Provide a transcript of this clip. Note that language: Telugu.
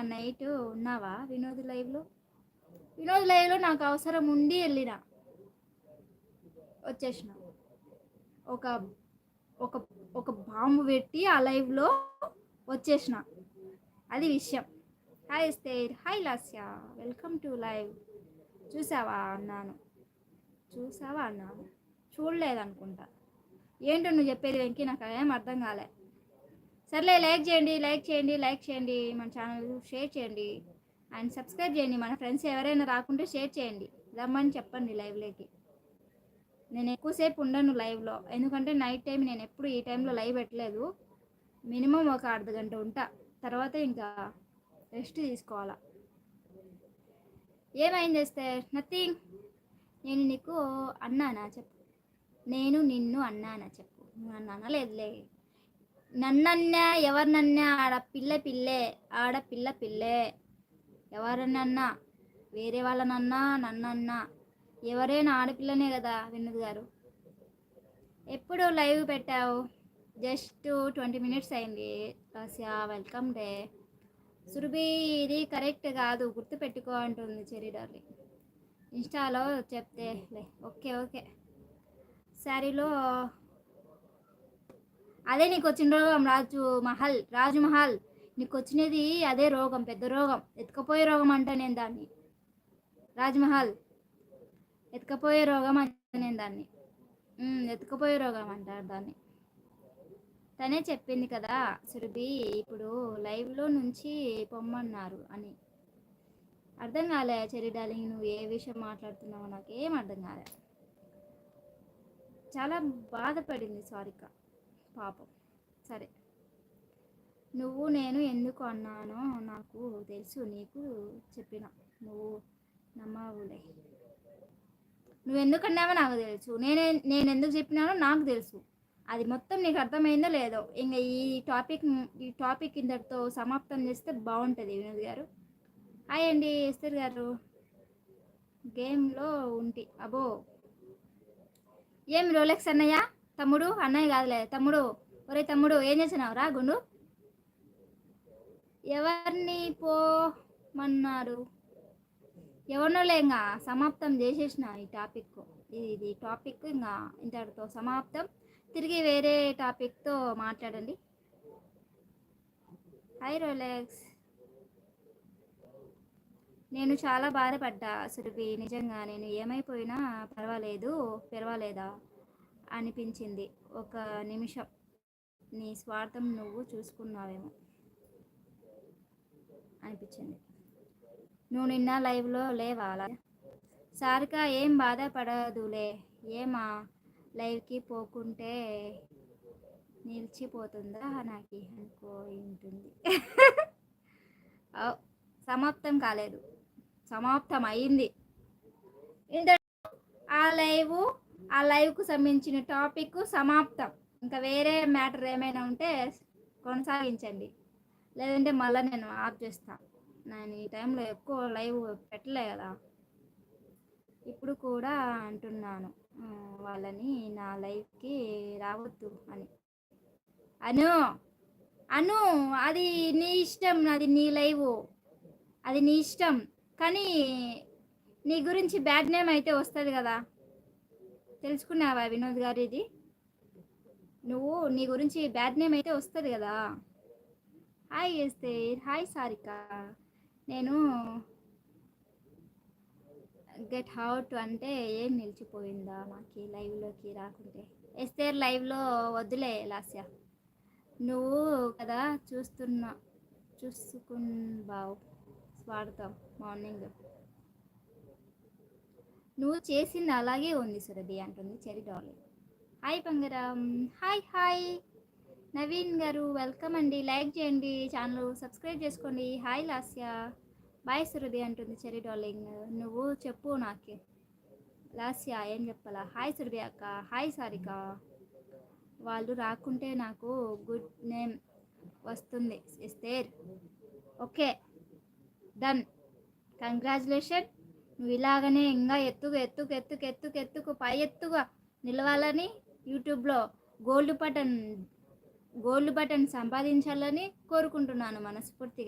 నైట్ ఉన్నావా వినోద్ లైవ్లో? వినోద్ లైవ్లో నాకు అవసరం ఉండి వెళ్ళిన. వచ్చేసిన. ఒక ఒక ఒక బాంబు పెట్టి ఆ లైవ్లో వచ్చేసిన. అది విషయం. Hi స్థైర్ hi Lasya welcome to live చూసావా అన్నాను. చూసావా అన్నాను. చూడలేదనుకుంటా. ఏంటో నువ్వు చెప్పేది వెంకీ నాకు ఏం అర్థం కాలే. సర్లే లైక్ చేయండి లైక్ చేయండి లైక్ చేయండి మన ఛానల్ షేర్ చేయండి. అండ్ సబ్స్క్రైబ్ చేయండి మన ఫ్రెండ్స్ ఎవరైనా రాకుంటే షేర్ చేయండి. రమ్మని చెప్పండి లైవ్లోకి. నేను ఎక్కువసేపు ఉండను లైవ్లో ఎందుకంటే నైట్ టైం నేను ఎప్పుడు ఈ టైంలో లైవ్ పెట్టలేదు. మినిమం ఒక అర్ధ గంట ఉంటా తర్వాత ఇంకా రెస్ట్ తీసుకోవాలా. ఏమైంది చేస్తే నథింగ్. నేను నీకు అన్నానా చెప్పు. నేను నిన్ను అన్నానా చెప్పు. నువ్వు నన్ను అనలేదులే. నన్నన్నా ఎవరినన్నా ఆడ పిల్ల పిల్లే ఆడ పిల్ల పిల్లే. ఎవరినన్నా వేరే వాళ్ళనన్నా నన్నన్నా. ఎవరైనా ఆడపిల్లనే కదా వినోద్ గారు. ఎప్పుడు లైవ్ పెట్టావు? జస్ట్ ట్వంటీ మినిట్స్ అయింది. Russia welcome day. సురభి ఇది కరెక్ట్ కాదు. గుర్తుపెట్టుకో అంటుంది చెరీ డార్లింగ్. ఇన్స్టాలో చెప్తే లే ఓకే ఓకే. శారీలో అదే నీకు వచ్చిన రోగం రాజు మహల్ రాజు మహల్. నీకు వచ్చినది అదే రోగం పెద్ద రోగం. ఎత్తుకపోయే రోగం అంట నేను దాన్ని. రాజ్మహల్ ఎత్తుకపోయే రోగం అంట నేను దాన్ని. ఎత్తుకపోయే రోగం అంటారు దాన్ని. తనే చెప్పింది కదా సురభి ఇప్పుడు లైవ్లో నుంచి పొమ్మన్నారు అని. అర్థం కాలే చెరి డార్లింగ్ నువ్వు ఏ విషయం మాట్లాడుతున్నావో నాకేం అర్థం కాలే. చాలా బాధపడింది సారిక పాపం. సరే. నువ్వు నేను ఎందుకు అన్నానో నాకు తెలుసు నీకు చెప్పిన. నువ్వు నమ్మవులే. నువ్వు ఎందుకు అన్నావో నాకు తెలుసు. నేనే నేను ఎందుకు చెప్పినానో నాకు తెలుసు. అది మొత్తం నీకు అర్థమైందో లేదో. ఇంకా ఈ టాపిక్ ఈ టాపిక్ ఇంతటితో సమాప్తం చేస్తే బాగుంటుంది వినోద్ గారు. హాయ్ అండి ఎస్తర్ గారు. గేమ్లో ఉంటి. అబో ఏం రోలెక్స్ అన్నయ్యా? తమ్ముడు అన్నయ్య కాదులే తమ్ముడు. ఒరే తమ్ముడు ఏం చేసినావు రా గుండు. ఎవరిని పోమన్నారు? ఎవరినోలే ఇంకా సమాప్తం చేసేసిన ఈ టాపిక్ ఇది ఇది టాపిక్ ఇంకా ఇంతటితో సమాప్తం. తిరిగి వేరే టాపిక్తో మాట్లాడండి. హాయ్ రోలెక్స్ నేను చాలా బాధపడ్డా సురభి. నిజంగా నేను ఏమైపోయినా పర్వాలేదు పర్వాలేదా? అనిపించింది. ఒక నిమిషం నీ స్వార్థం నువ్వు చూసుకున్నావేమో అనిపించింది. నువ్వు నిన్న లైవ్లో లేవా? అలా సారిక ఏం బాధపడదులే. ఏమా? లైవ్కి పోకుంటే నిలిచిపోతుందా నాకు అనుకో ఉంటుంది సమాప్తం కాలేదు. సమాప్తం అయింది ఇంత ఆ లైవ్ ఆ లైవ్కు సంబంధించిన టాపిక్ సమాప్తం. ఇంకా వేరే మ్యాటర్ ఏమైనా ఉంటే కొనసాగించండి. లేదంటే మళ్ళీ నేను ఆఫ్ చేస్తాను నేను ఈ టైంలో ఎక్కువ లైవ్ పెట్టలే కదా. ఇప్పుడు కూడా అంటున్నాను వాళ్ళని నా లైఫ్కి రావద్దు అని. అను అను అది నీ ఇష్టం అది నీ లైవ్ అది నీ ఇష్టం. కానీ నీ గురించి బ్యాడ్ నేమ్ అయితే వస్తుంది కదా. తెలుసుకున్నావా వినోద్ గారు ఇది నువ్వు నీ గురించి బ్యాడ్ నేమ్ అయితే వస్తుంది కదా. హాయ్ చేస్తే హాయ్ సారిక నేను గెట్ హౌట్ అంటే ఏం నిలిచిపోయిందా మాకి లైవ్లోకి రాకుంటే? ఎస్తేర్ లైవ్లో వద్దులే లాస్య. నువ్వు కదా చూస్తున్నా చూసుకున్నావు. స్వాగతం మార్నింగ్ నువ్వు చేసింది అలాగే ఉంది సురభి అంటుంది చెరి డాలీ. హాయ్ బంగారం. Hi hi. Naveen garu welcome అండి. లైక్ చేయండి. ఛానల్ సబ్స్క్రైబ్ చేసుకోండి. హాయ్ లాస్య. బాయ్ సురభి అంటుంది చెరి డార్లింగ్. నువ్వు చెప్పు నాకే. లాస్య ఏం చెప్పాలా? హాయ్ సురభి అక్క. హాయ్ సారిక. వాళ్ళు రాకుంటే నాకు గుడ్ నేమ్ వస్తుంది. ఇస్తే ఓకే. డన్. కంగ్రాచులేషన్. నువ్వు ఇలాగనే ఇంకా ఎత్తుకు ఎత్తుకు ఎత్తుకు ఎత్తుకు ఎత్తుకు పై ఎత్తుగా నిలవాలని యూట్యూబ్లో గోల్డ్ బటన్ గోల్డ్ బటన్ సంపాదించాలని కోరుకుంటున్నాను మనస్ఫూర్తిగా.